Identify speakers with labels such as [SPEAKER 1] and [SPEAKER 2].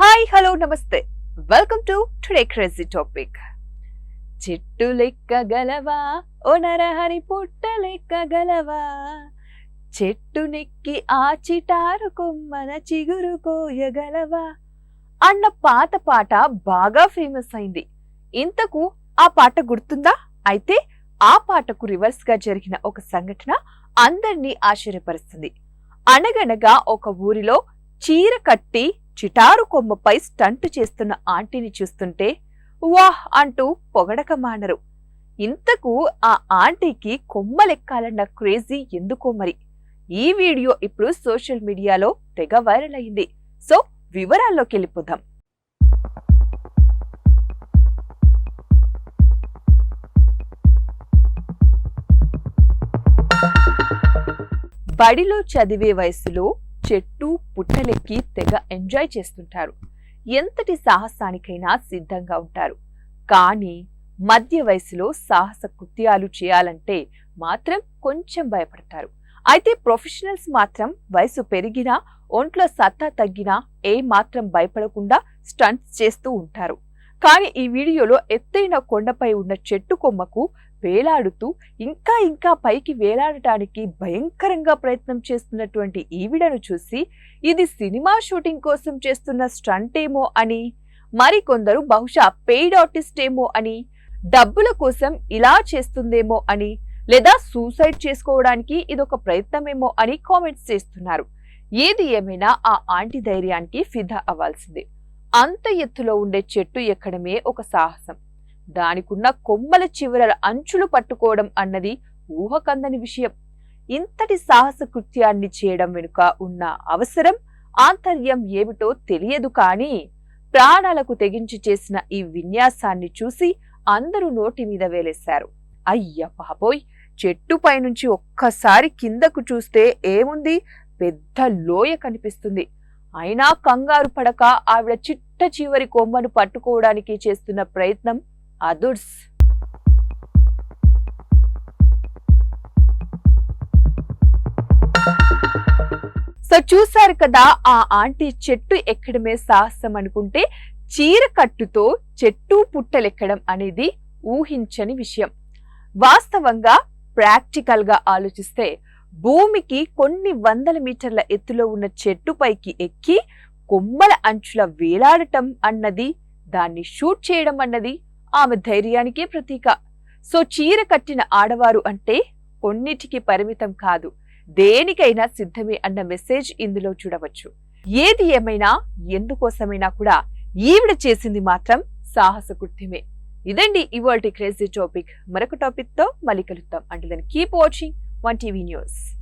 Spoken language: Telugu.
[SPEAKER 1] హాయ్ హలో నమస్తే. Welcome to today crazy topic. చెట్టు లెక్క గలవా? ఓ నరహరి పుట్ట లెక్క గలవా? చెట్టు నెక్కి ఆ చిటారు కొమ్మన చిగురు కోయగలవా? అన్న పాత పాట బాగా ఫేమస్ అయింది. ఇంతకు ఆ పాట గుర్తుందా? అయితే ఆ పాటకు రివర్స్గా జరిగిన ఒక సంఘటన అందరినీ ఆశ్చర్యపరుస్తుంది. అనగనగా ఒక ఊరిలో చీర కట్టి చిటారు కొమ్మపై స్టంట్ చేస్తున్న ఆంటీని చూస్తుంటే వాహ్ అంటూ పొగడక మానరు. ఇంతకు ఆ ఆంటీకి కొమ్మలెక్కాలన్న క్రేజీ ఎందుకో మరి? ఈ వీడియో ఇప్పుడు సోషల్ మీడియాలో తెగ వైరల్ అయింది. సో వివరాల్లోకి వెళ్ళిపోదాం బడిలో చదివే వయసులో చెట్టు పుట్టలెక్కి తెగ ఎంజాయ్ చేస్తుంటారు. ఎంతటి సాహసానికైనా సిద్ధంగా ఉంటారు. కానీ మధ్య వయసులో సాహస కృత్యాలు చేయాలంటే మాత్రం కొంచెం భయపడతారు. అయితే ప్రొఫెషనల్స్ మాత్రం వయసు పెరిగినా ఒంట్లో సత్తా తగ్గినా ఏ మాత్రం భయపడకుండా స్టంట్స్ చేస్తూ ఉంటారు. కానీ ఈ వీడియోలో ఎత్తైన కొండపై ఉన్న చెట్టు కొమ్మకు వేలాడుతూ ఇంకా ఇంకా పైకి వేలాడటానికి భయంకరంగా ప్రయత్నం చేస్తున్నటువంటి ఈవిడను చూసి ఇది సినిమా షూటింగ్ కోసం చేస్తున్న స్టంట్ ఏమో అని మరికొందరు బహుశా పెయిడ్ ఆర్టిస్ట్ ఏమో అని డబ్బుల కోసం ఇలా చేస్తుందేమో అని లేదా సూసైడ్ చేసుకోవడానికి ఇదొక ప్రయత్నమేమో అని కామెంట్స్ చేస్తున్నారు. ఏది ఏమైనా ఆ ఆంటీ ధైర్యానికి ఫిదా అవ్వాల్సిందే. అంత ఎత్తులో ఉండే చెట్టు ఎక్కడమే ఒక సాహసం. దానికున్న కొమ్మల చివరల అంచులు పట్టుకోవడం అన్నది ఊహకందని విషయం. ఇంతటి సాహస కృత్యాన్ని చేయడం వెనుక ఉన్న అవసరం ఆంతర్యం ఏమిటో తెలియదు కానీ ప్రాణాలకు తెగించి చేసిన ఈ విన్యాసాన్ని చూసి అందరూ నోటి మీద వేలేశారు. అయ్య పాపోయ్ చెట్టు పైనుంచి ఒక్కసారి కిందకు చూస్తే ఏముంది? పెద్ద లోయ కనిపిస్తుంది. అయినా కంగారు పడక ఆవిడ చిట్ట చివరి కొమ్మను పట్టుకోవడానికి చేస్తున్న ప్రయత్నం అదుర్స్. సో చూసారు కదా ఆ ఆంటీ చెట్టు ఎక్కడమే సాహసం అనుకుంటే చీర కట్టుతో చెట్టు పుట్టలెక్కడం అనేది ఊహించని విషయం. వాస్తవంగా ప్రాక్టికల్గా ఆలోచిస్తే భూమికి కొన్ని వందల మీటర్ల ఎత్తులో ఉన్న చెట్టుపైకి ఎక్కి కొమ్మల అంచుల వేలాడటం అన్నది దాన్ని షూట్ చేయడం అన్నది ఆమె ధైర్యానికే ప్రతీక. సో చీర కట్టిన ఆడవారు అంటే కొన్నిటికి పరిమితం కాదు. దేనికైనా సిద్ధమే అన్న మెసేజ్ ఇందులో చూడవచ్చు. ఏది ఏమైనా ఎందుకోసమైనా కూడా ఈవిడ చేసింది మాత్రం సాహస కృత్యమే. ఇదండి ఇవాల్టి క్రేజీ టాపిక్. మరొక టాపిక్తో మళ్ళీ కలుద్దాం. అంటే దాన్ని keep watching One TV news.